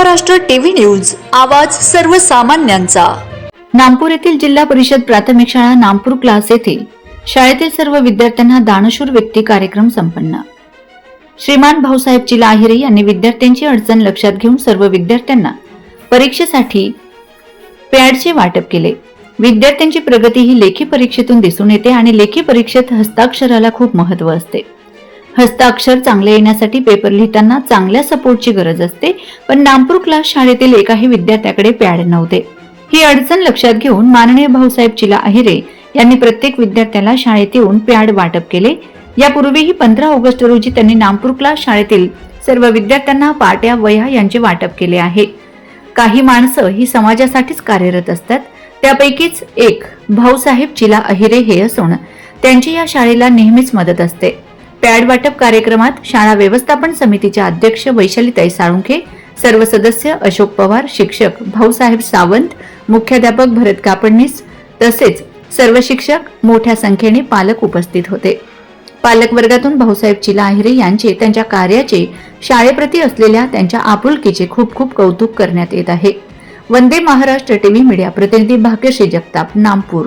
Maharashtra TV news आवाज सर्वसामान्यांचा. नागपूर येथील जिल्हा परिषद प्राथमिक शाळा नामपूर क्लास येथे शाळेतील सर्व विद्यार्थ्यांना दानशूर व्यक्ती कार्यक्रम संपन्न. श्रीमान भाऊसाहेब चिलाहिरे यांनी विद्यार्थ्यांची अडचण लक्षात घेऊन सर्व विद्यार्थ्यांना परीक्षेसाठी पॅडचे वाटप केले. विद्यार्थ्यांची प्रगती ही लेखी परीक्षेतून दिसून येते आणि लेखी परीक्षेत हस्ताक्षराला खूप महत्त्व असते. हस्ताक्षर चांगले येण्यासाठी पेपर लिहिताना चांगल्या सपोर्टची गरज असते पण नामपूर क्लास शाळेतील एकाही विद्यार्थ्याकडे पॅड नव्हते. ही अडचण लक्षात घेऊन माननीय भाऊसाहेब चिला अहिरे यांनी प्रत्येक विद्यार्थ्याला शाळेत येऊन पॅड वाटप केले. यापूर्वीही पंधरा ऑगस्ट रोजी त्यांनी नागपूर क्लास शाळेतील सर्व विद्यार्थ्यांना पाट्या वह्या यांचे वाटप केले आहे. काही माणसं ही समाजासाठीच कार्यरत असतात. त्यापैकीच एक भाऊसाहेब चिला अहिरे हे असून त्यांची या शाळेला नेहमीच मदत असते. पॅड वाटप कार्यक्रमात शाळा व्यवस्थापन समितीच्या अध्यक्ष वैशालीताई साळुंखे सर्व सदस्य अशोक पवार शिक्षक भाऊसाहेब सावंत मुख्याध्यापक भरत कापडणीस तसेच सर्व शिक्षक मोठ्या संख्येने पालक उपस्थित होते. पालक वर्गातून भाऊसाहेब चिला आहिरे यांचे त्यांच्या कार्याचे शाळेप्रती असलेल्या त्यांच्या आपुलकीचे खूप खूप कौतुक करण्यात येत आहे. वंदे महाराष्ट्र टीव्ही मीडिया प्रतिनिधी भाग्यश्री जगताप नागपूर